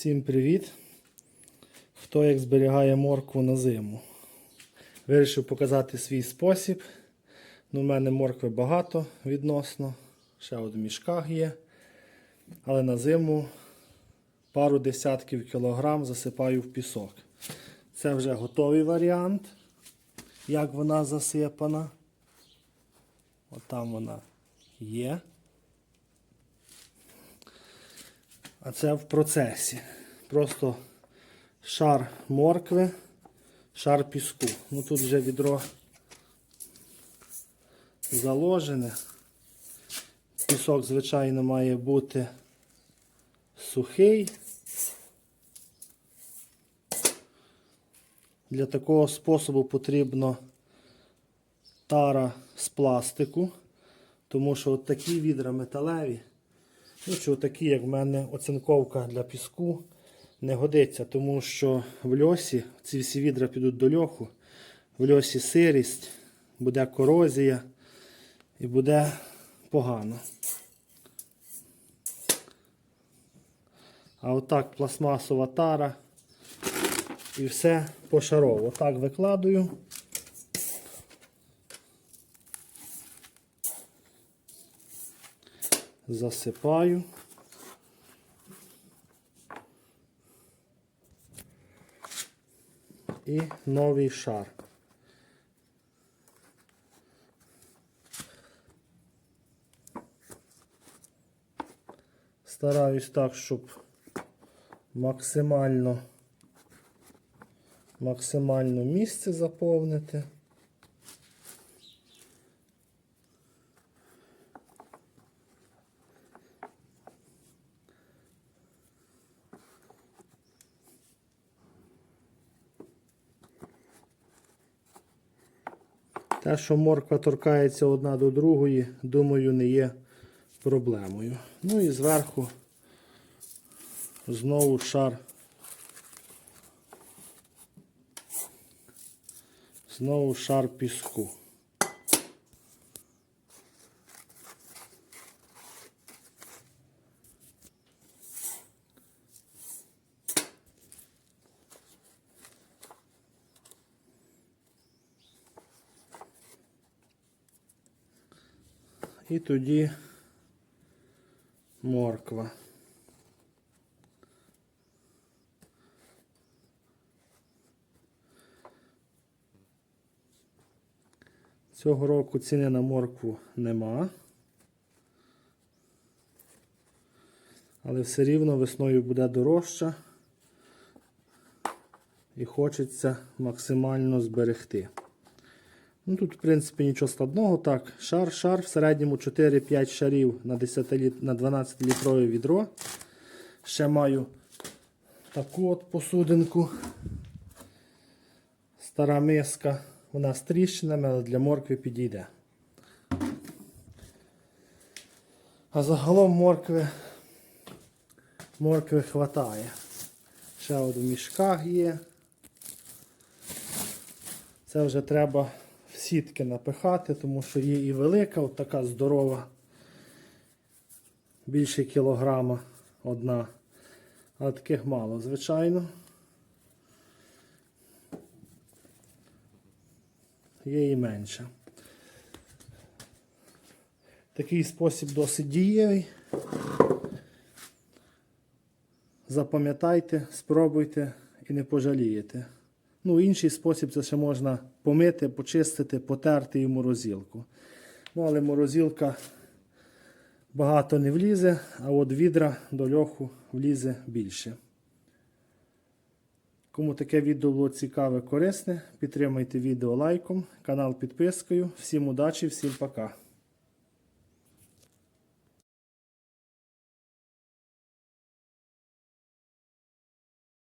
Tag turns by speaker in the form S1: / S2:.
S1: Всім привіт! Хто як зберігає моркву на зиму? Вирішив показати свій спосіб. Ну, У мене моркви багато відносно. Ще от в мішках є. Але на зиму пару десятків кілограм засипаю в пісок. Це вже готовий варіант, як вона засипана. От там вона є. А це в процесі. Просто шар моркви, шар піску. Ну тут вже відро заложене. Пісок, звичайно, має бути сухий. Для такого способу потрібно тара з пластику, тому що от такі відра металеві. Ну, чи такі, як в мене оцинковка для піску, не годиться, тому що в льосі ці всі відра підуть до льоху, в льосі сирість, буде корозія і буде погано. А отак пластмасова тара і все пошарово. Отак викладую. Засипаю. І новий шар. Стараюсь так, щоб максимально максимально місце заповнити. Те, що морква торкається одна до другої, думаю, не є проблемою. Ну і зверху знову шар. Знову шар піску. І тоді морква. Цього року ціни на моркву нема. Але все рівно весною буде дорожча і хочеться максимально зберегти. Ну, Тут, в принципі, нічого складного. Так, шар, шар, в середньому 4-5 шарів на 10 літ... на 12 літрове відро. Ще маю таку от посудинку. Стара миска. Вона з тріщинами, але для моркви підійде. А загалом моркви моркви хватає. Ще от в мішках є. Це вже треба сітки напихати, тому що є і велика, от така здорова, більше кілограма одна. А таких мало, звичайно. Є і менше. Такий спосіб досить дієвий. Запам'ятайте, спробуйте і не пожалієте. Ну, інший спосіб це ще можна помити, почистити, потерти і морозилку. Ну, але морозилка багато не влізе, а от відра до льоху влізе більше. Кому таке відео було цікаве, корисне, підтримайте відео лайком, канал підпискою. Всім удачі, всім пока.